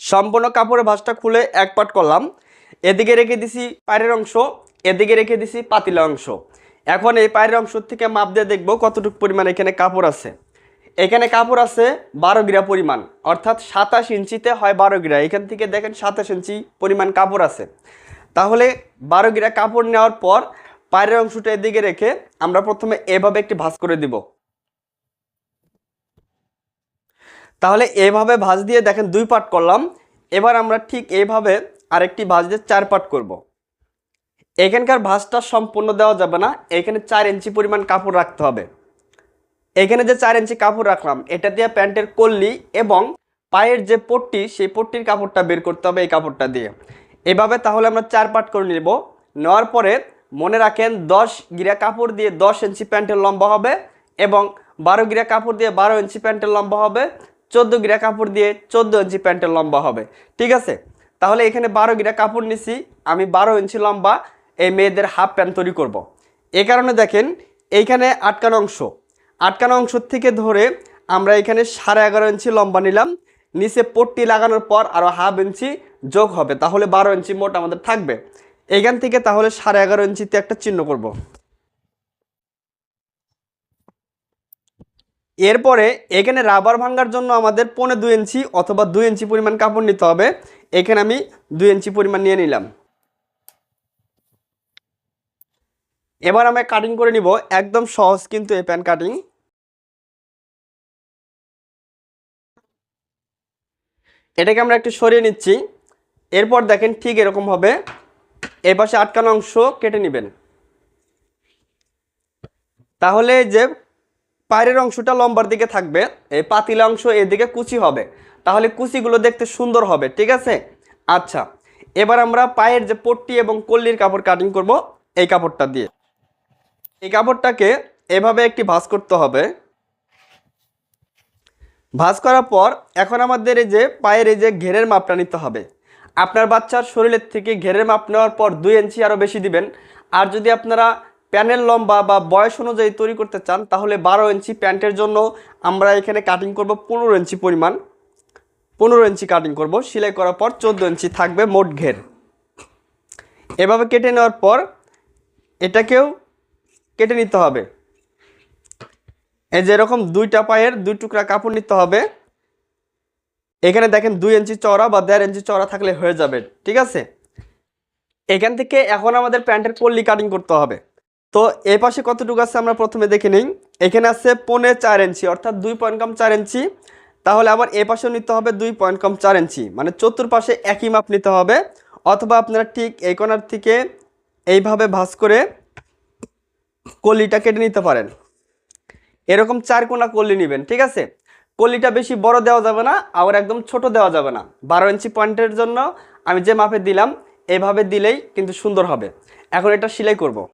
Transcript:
সম্পূর্ণ কাপড়ের ভাঁজটা খুলে এক পাট করলাম। এদিকে রেখে দিছি পায়ের অংশ, এদিকে রেখে দিছি পাতিলা অংশ। এখন এই পায়ের অংশ থেকে মাপ দিয়ে দেখব কতটুকু পরিমাণ এখানে কাপড় আছে। এখানে কাপড় আছে বারো গিরা পরিমাণ, অর্থাৎ সাতাশ ইঞ্চিতে হয় বারো গিরা। এখান থেকে দেখেন সাতাশ ইঞ্চি পরিমাণ কাপড় আছে। তাহলে বারো গিরা কাপড় নেওয়ার পর পায়ের অংশটা এদিকে রেখে আমরা প্রথমে এভাবে একটি ভাঁজ করে দিব। তাহলে এভাবে ভাঁজ দিয়ে দেখেন দুই পাট করলাম। এবার আমরা ঠিক এইভাবে আরেকটি ভাঁজ দিয়ে চার পাট করব। এখানকার ভাঁজটা সম্পূর্ণ দেওয়া যাবে না। এখানে চার ইঞ্চি পরিমাণ কাপড় রাখতে হবে। এখানে যে চার ইঞ্চি কাপড় রাখলাম, এটা দিয়ে প্যান্টের কল্লি এবং পায়ের যে পট্টি, সেই পট্টির কাপড়টা বের করতে হবে এই কাপড়টা দিয়ে। এভাবে তাহলে আমরা চার পাট করে নেব। নেওয়ার পরে মনে রাখেন দশ গিরা কাপড় দিয়ে দশ ইঞ্চি প্যান্টের লম্বা হবে এবং বারো গিরা কাপড় দিয়ে বারো ইঞ্চি প্যান্টের লম্বা হবে। চোদ্দ গিরা কাপড় দিয়ে চোদ্দ ইঞ্চি প্যান্টের লম্বা হবে। ঠিক আছে? তাহলে এখানে বারো গিরা কাপড় নিছি, আমি বারো ইঞ্চি লম্বা এই মেয়েদের হাফ প্যান্ট তৈরি করব। এই কারণে দেখেন, এইখানে আটকানো অংশ। আটকানো অংশ থেকে ধরে আমরা এখানে সাড়ে এগারো ইঞ্চি লম্বা নিলাম। নিচে পট্টি লাগানোর পর আরও হাফ ইঞ্চি যোগ হবে। তাহলে বারো ইঞ্চি মোট আমাদের থাকবে। এখান থেকে তাহলে সাড়ে এগারো ইঞ্চিতে একটা চিহ্ন করব। এরপরে এখানে রাবার ভাঙার জন্য আমাদের পৌনে দুই ইঞ্চি অথবা দুই ইঞ্চি পরিমাণ কাপড় নিতে হবে। এখানে আমি দুই ইঞ্চি পরিমাণ নিয়ে নিলাম। এবার আমি কাটিং করে নিব। একদম সহজ কিন্তু এই প্যান কাটিং এটাকে আমরা একটু সরিয়ে নিচ্ছি। এরপর দেখেন ঠিক এরকম হবে। এই পাশে আটকানো অংশ কেটে নেবেন। তাহলে যে পায়ের অংশটা লম্বার দিকে থাকবে, এই পাতিলা অংশ এদিকে কুচি হবে। তাহলে কুচিগুলো দেখতে সুন্দর হবে, ঠিক আছে? আচ্ছা এবার আমরা পায়ের যে পট্টি এবং কল্লির কাপড় কাটিং করব এই কাপড়টা দিয়ে। এই কাপড়টাকে এভাবে একটি ভাঁজ করতে হবে। ভাঁজ করার পর এখন আমাদের এই যে পায়ের এই যে ঘেরের মাপটা নিতে হবে। আপনার বাচ্চার শরীরের থেকে ঘেরের মাপ নেওয়ার পর দুই ইঞ্চি আরও বেশি দিবেন। আর যদি আপনারা প্যানের লম্বা বা বয়স অনুযায়ী তৈরি করতে চান, তাহলে বারো ইঞ্চি প্যান্টের জন্য আমরা এখানে কাটিং করব পনেরো ইঞ্চি পরিমাণ। পনেরো ইঞ্চি কাটিং করব, সেলাই করার পর চোদ্দ ইঞ্চি থাকবে মোট ঘের। এভাবে কেটে নেওয়ার পর এটাকেও কেটে নিতে হবে। এই যে এরকম দুইটা পায়ের দুই টুকরা কাপড় নিতে হবে। এখানে দেখেন দুই ইঞ্চি চওড়া বা দেড় ইঞ্চি চওড়া থাকলে হয়ে যাবে, ঠিক আছে? এখান থেকে এখন আমাদের প্যান্টের পল্লি কাটিং করতে হবে। তো এই পাশে কতটুকু আছে আমরা প্রথমে দেখে নিই। এখানে আছে পৌনে চার ইঞ্চি, অর্থাৎ দুই পয়েন্ট কম চার ইঞ্চি। তাহলে আবার এ পাশেও নিতে হবে দুই পয়েন্ট কম চার ইঞ্চি মানে চতুর্পাশে একই মাপ নিতে হবে। অথবা আপনারা ঠিক এই কোণার থেকে এইভাবে ভাঁজ করে কলিটা কেটে নিতে পারেন। এরকম চার কোনা কলি নেবেন, ঠিক আছে? কলিটা বেশি বড় দেওয়া যাবে না, আবার একদম ছোট দেওয়া যাবে না। বারো ইঞ্চি পয়েন্টের জন্য আমি যে মাপে দিলাম, এভাবে দিলেই কিন্তু সুন্দর হবে। এখন এটা সেলাই করব।